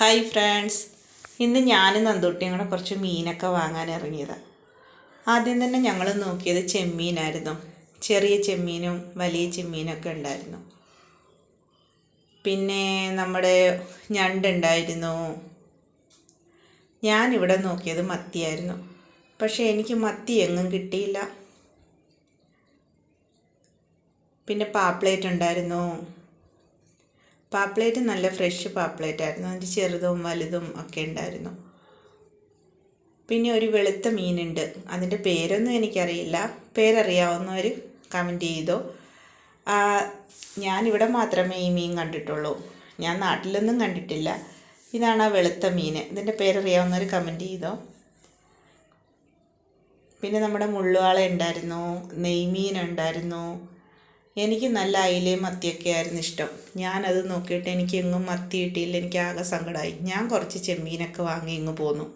Hi friends ഇന്ന് ഞാനും നന്ദൂട്ടിയും കൂടെ കുറച്ച് മീനൊക്കെ വാങ്ങാൻ ഇറങ്ങിയതാണ് ആദ്യം തന്നെ ഞങ്ങൾ നോക്കിയത് ചെമ്മീനായിരുന്നു. ചെറിയ ചെമ്മീനും വലിയ ചെമ്മീനൊക്കെ ഉണ്ടായിരുന്നു. പിന്നെ നമ്മുടെ ഞണ്ടുണ്ടായിരുന്നു ഞാനിവിടെ നോക്കിയത് മത്തിയായിരുന്നു. പക്ഷേ എനിക്ക് മത്തി എങ്ങും കിട്ടിയില്ല. പിന്നെ പാപ്ലേറ്റ് ഉണ്ടായിരുന്നു. പാപ്ലേറ്റ് നല്ല ഫ്രഷ് പാപ്ലേറ്റ് ആയിരുന്നു അതിന്റെ ചെറുതും വലുതും ഒക്കെ ഉണ്ടായിരുന്നു. പിന്നെ ഒരു വെളുത്ത മീനുണ്ട്. അതിന്റെ പേരൊന്നും എനിക്കറിയില്ല. പേരറിയാവുന്നവർ കമന്റ് ചെയ്തോ. ഞാനിവിടെ മാത്രമേ ഈ മീൻ കണ്ടിട്ടുള്ളൂ. ഞാൻ നാട്ടിലൊന്നും കണ്ടിട്ടില്ല. ഇതാണ് ആ വെളുത്ത മീൻ. ഇതിന്റെ പേരറിയാവുന്നവർ കമന്റ് ചെയ്തോ. പിന്നെ നമ്മുടെ മുള്ളുവാള ഉണ്ടായിരുന്നു. നെയ്മീൻ ഉണ്ടായിരുന്നു. എനിക്ക് നല്ല അയിലയും മത്തിയൊക്കെ ആയിരുന്നു ഇഷ്ടം. ഞാനത് നോക്കിയിട്ട് എനിക്കെങ്ങും മത്തി കിട്ടിയില്ല. എനിക്കാകെ സങ്കടമായി ഞാൻ കുറച്ച് ചെമ്മീനൊക്കെ വാങ്ങി ഇങ്ങ് പോന്നു.